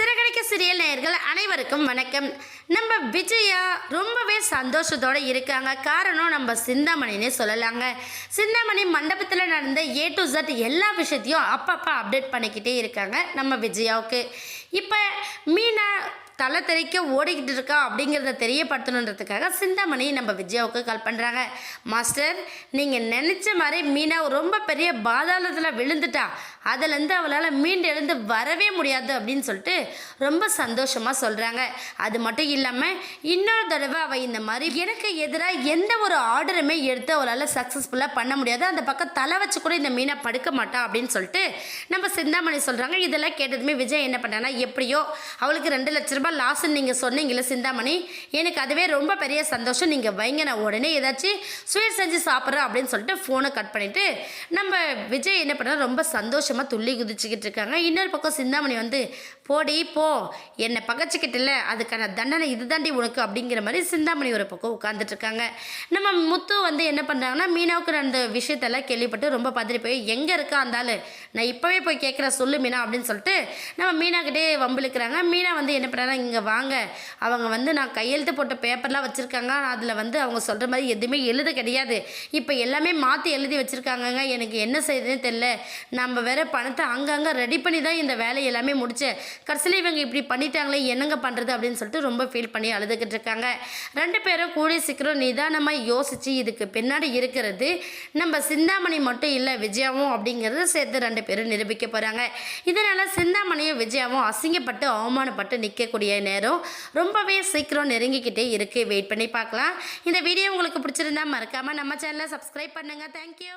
Siragadikka serial நேயர்கள் அனைவருக்கும் வணக்கம். நம்ம விஜயா ரொம்பவே சந்தோஷத்தோட இருக்காங்க. காரணம் நம்ம சிந்தாமணினே சொல்லலாங்க. சிந்தாமணி மண்டபத்தில் நடந்த ஏ டு ஜட் எல்லா விஷயத்தையும் அப்பப்போ அப்டேட் பண்ணிக்கிட்டே இருக்காங்க நம்ம விஜயாவுக்கு. இப்போ மீனா தலை தெறிக்க ஓடிக்கிட்டு இருக்கா அப்படிங்கிறத தெரியப்படுத்தணுன்றதுக்காக சிந்தாமணி நம்ம விஜயாவுக்கு கால் பண்ணுறாங்க மாஸ்டர் நீங்கள் நினச்ச மாதிரி மீனா ரொம்ப பெரிய பாதாளத்தில் விழுந்துட்டா. அதுலேருந்து அவளால் மீண்டு எழுந்து வரவே முடியாது அப்படின்னு சொல்லிட்டு ரொம்ப சந்தோஷமாக சொல்கிறாங்க அது மட்டும் இல்லாமல் இன்னொரு தடவை அவள் இந்த மாதிரி எனக்கு எதிராக எந்த ஒரு ஆர்டருமே எடுத்து அவளால் சக்ஸஸ்ஃபுல்லாக பண்ண முடியாது. அந்த பக்கம் தலை வச்சு கூட இந்த மீனை படுக்க மாட்டா அப்படின்னு சொல்லிட்டு நம்ம சிந்தாமணி சொல்கிறாங்க இதெல்லாம் கேட்டதுமே விஜய் என்ன பண்ணான்னா எப்படியோ அவளுக்கு ரெண்டு லட்ச ரூபாய் லாஸ்ன்னு நீங்கள் சொன்னீங்களே சிந்தாமணி எனக்கு அதுவே ரொம்ப பெரிய சந்தோஷம். நீங்கள் வைங்க நான் உடனே ஏதாச்சும் ஸ்வீட் செஞ்சு சாப்பிட்றேன் அப்படின்னு சொல்லிட்டு ஃபோனை கட் பண்ணிவிட்டு நம்ம விஜய் என்ன பண்ணா ரொம்ப சந்தோஷமாக துள்ளி குதிச்சுக்கிட்டு இருக்காங்க. இன்னொரு பக்கம் சிந்தாமணி வந்து போடி போ. என்னை பகச்சிக்கிட்டல. அதுக்கான தண்டனை இதுதாண்டி உனக்கு அப்படிங்கிற மாதிரி சிந்தாமணி ஒரு பக்கம் உட்காந்துட்டு இருக்காங்க. நம்ம முத்து வந்து என்ன பண்ணுறாங்கன்னா மீனாவுக்கு நடந்த விஷயத்தெல்லாம் கேள்விப்பட்டு ரொம்ப பதறி போய் எங்கே இருக்கா அந்த நான் இப்போவே போய் கேட்குறேன் சொல்லு மீனா அப்படின்னு சொல்லிட்டு நம்ம மீனாக்கிட்டே வம்பிழுக்கிறாங்க. மீனா வந்து என்ன பண்ணுறாங்க இங்கே வாங்க. அவங்க வந்து நான் கையெழுத்து போட்ட பேப்பர்லாம் வச்சுருக்காங்க. அதில் வந்து அவங்க சொல்கிற மாதிரி எதுவுமே எழுத கிடையாது. இப்போ எல்லாமே மாற்றி எழுதி வச்சுருக்காங்கங்க. எனக்கு என்ன செய்யுதுன்னு தெரில நம்ம வேற பணத்தை அங்கங்கே ரெடி பண்ணி தான் இந்த வேலை எல்லாமே முடித்தேன் கடைசியில் இவங்க இப்படி பண்ணிட்டாங்களே என்னங்க பண்ணுறது அப்படின்னு சொல்லிட்டு ரொம்ப ஃபீல் பண்ணி அழுதுகிட்டு இருக்காங்க. ரெண்டு பேரும் கூடிய சீக்கிரம் நிதானமாக யோசித்து இதுக்கு பின்னாடி இருக்கிறது நம்ம சிந்தாமணி மட்டும் இல்லை விஜயாவும் அப்படிங்கிறது சேர்த்து ரெண்டு பேரும் நிரூபிக்க போகிறாங்க இதனால் சிந்தாமணியும் விஜயாவும் அசிங்கப்பட்டு அவமானப்பட்டு நிற்கக்கூடிய நேரம் ரொம்பவே சீக்கிரம் நெருங்கிக்கிட்டே இருக்குது வெயிட் பண்ணி பார்க்கலாம். இந்த வீடியோ உங்களுக்கு பிடிச்சிருந்தா மறக்காமல் நம்ம சேனலை சப்ஸ்கிரைப் பண்ணுங்கள் தேங்க்யூ